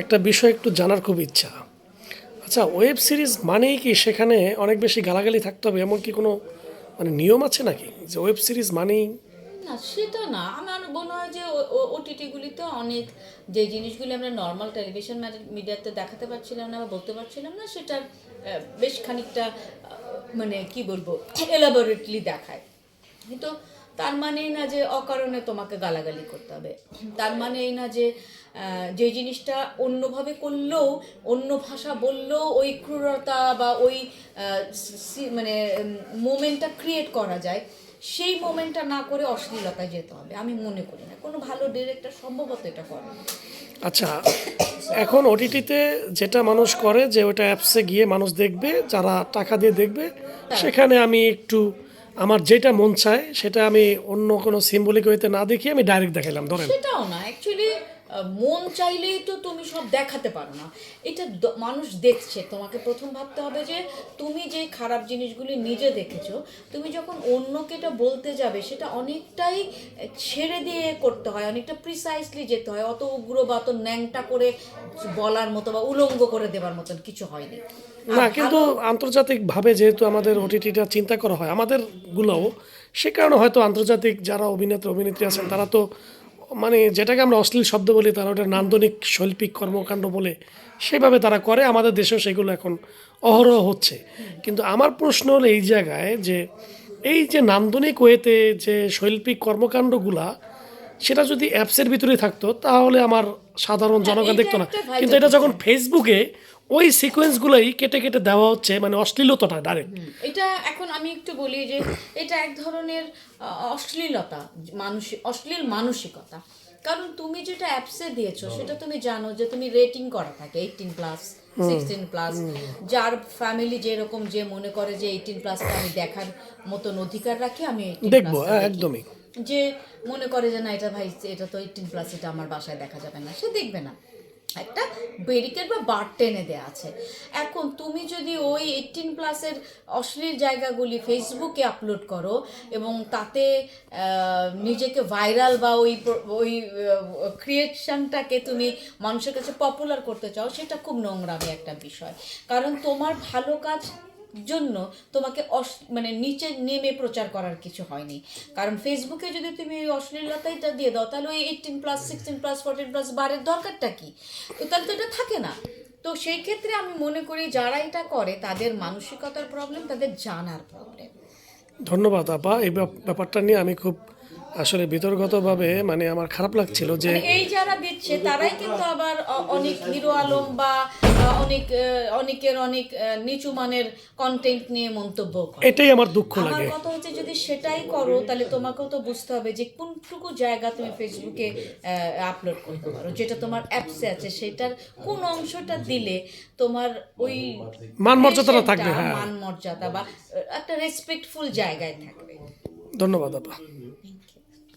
একটা বিষয় একটু জানার খুব ইচ্ছা। আচ্ছা ওয়েব সিরিজ মানেই কি সেখানে অনেক বেশি গালাগালি থাকতে হবে, এমন কি কোনো মানে নিয়ম আছে নাকি? যে ওয়েব সিরিজ মানেই না, সেটা না। আমার মনে হয় যে ওটিটিগুলিতে অনেক যে জিনিসগুলি আমরা নর্মাল টেলিভিশন মিডিয়াতে দেখাতে পারছিলাম না বা বলতে পারছিলাম না সেটা বেশ খানিকটা মানে কি বলব এলাবোরেটলি দেখায়। কিন্তু তার মানে এই না যে অকারণে তোমাকে গালাগালি করতে হবে। তার মানে এই না যে যে জিনিসটা অন্যভাবে করলেও অন্য ভাষা বললেও ওই ক্রূরতা বা ওই মানে মোমেন্টটা ক্রিয়েট করা যায় সেই মোমেন্টটা না করে অশ্লীলতায় যেতে হবে। আমি মনে করি না। কোনো ভালো ডিরেক্টর সম্ভবত এটা করে না। আচ্ছা এখন ওটিটিতে যেটা মানুষ করে যে ওটা অ্যাপসে গিয়ে মানুষ দেখবে যারা টাকা দিয়ে দেখবে সেখানে আমি একটু আমার যেটা মন চায়, সেটা আমি অন্য কোনো সিম্বলিক হইতে না দেখিয়ে আমি ডাইরেক্ট দেখাইলাম, ধরেন। সেটাও না অ্যাকচুয়ালি মন চাইলেই তো তুমি সব দেখাতে পারো না। এটা মানুষ দেখছে। তোমাকে প্রথম ভাবতে হবে যে তুমি যে খারাপ জিনিসগুলি নিজে দেখেছ তুমি যখন অন্যকে এটা বলতে যাবে সেটা অনেকটাই ছেড়ে দিয়ে করতে হয় অনেকটা প্রিসাইসলি যেতে হয়। অত উগ্র বা অত ন্যাংটা করে বলার মতো বা উলঙ্গ করে দেবার মতন কিছু হয়নি। না কিন্তু আন্তর্জাতিকভাবে যেহেতু আমাদের ওটিটিটা চিন্তা করা হয় আমাদের গুলোও সে কারণে হয়তো আন্তর্জাতিক যারা অভিনেতা অভিনেত্রী আছেন তারা তো মানে যেটাকে আমরা অশ্লীল শব্দ বলি তারা ওটা নান্দনিক শৈল্পিক কর্মকাণ্ড বলে সেভাবে তারা করে। আমাদের দেশেও সেগুলো এখন অহরহ হচ্ছে। কিন্তু আমার প্রশ্ন হলো এই জায়গায় যে এই যে নান্দনিক ওয়েতে যে শৈল্পিক কর্মকাণ্ডগুলা সেটা যদি অ্যাপসের ভিতরে থাকতো তাহলে আমার সাধারণ জনগণ হ্যাঁ, দেখতো না। কিন্তু এটা যখন ফেসবুকে ওই সিকোয়েন্সগুলোই কেটে কেটে দেওয়া হচ্ছে মানে অশ্লীলতাটা ডাইরেক্ট এটা এখন আমি একটু বলি যে এটা এক ধরনের অশ্লীলতা মানসিক অশ্লীল মানসিকতা। কারণ তুমি যেটা অ্যাপসে দিয়েছ সেটা তুমি জানো যে তুমি রেটিং করা থাকে এইটিন প্লাস সিক্সটিন প্লাস যার ফ্যামিলি যেরকম যে মনে করে যে এইটিন প্লাসটা আমি দেখার মতন অধিকার রাখি আমি 18 দেখব হ্যাঁ। একদমই। যে মনে করে যে না এটা ভাই এটা তো এইটিন প্লাস এটা আমার বাসায় দেখা যাবে না সে দেখবে না। একটা ব্যারিকেড বা বার টেনে দেওয়া আছে। এখন তুমি যদি ওই এইটিন প্লাসের অশ্লীল জায়গাগুলি ফেসবুকে আপলোড করো এবং তাতে নিজেকে ভাইরাল বা ওই ওই ক্রিয়েশনটাকে তুমি মানুষের কাছে পপুলার করতে চাও, সেটা খুব নোংরামি একটা বিষয়। কারণ তোমার ভালো কাজ জন্য তোমাকে অস- মানে নিচে নেমে প্রচার করার কিছু হয়নি। কারণ ফেসবুকে যদি তুমি ওই অশ্লীলতাইটা দিয়ে দাও তাহলে ওই eighteen plus sixteen plus fourteen plus বারের দরকারটা কি? তো তাহলে তো এটা থাকে না। তো সেই ক্ষেত্রে আমি মনে করি যারা এটা করে তাদের মানসিকতার প্রবলেম তাদের জানার প্রবলেম ধন্যবাদ আপা। এই ব্যাপ- ব্যাপারটা নিয়ে আমি খুব আসলে বিতর্কতভাবে মানে আমার খারাপ লাগছিল যে মানে এই যারা দিচ্ছে তারাই কিন্তু আবার অনেক হিরো আলম বা অনেক অনেকের অনেক নিচু মানের কন্টেন্ট নিয়ে মন্তব্য করে। এটাই আমার দুঃখ আমার কথা হচ্ছে যদি সেটাই করো তাহলে তোমাকেও তো বুঝতে হবে যে কোনটুকু জায়গা তুমি ফেসবুকে আপলোড করতে পারো। যেটা তোমার অ্যাপসে আছে সেটার কোন অংশটা দিলে তোমার ওই মান মর্যাদাটা থাকবে, হ্যাঁ। মান মর্যাদা বা একটা রেসপেক্টফুল জায়গায় থাকবে। ধন্যবাদ আপা।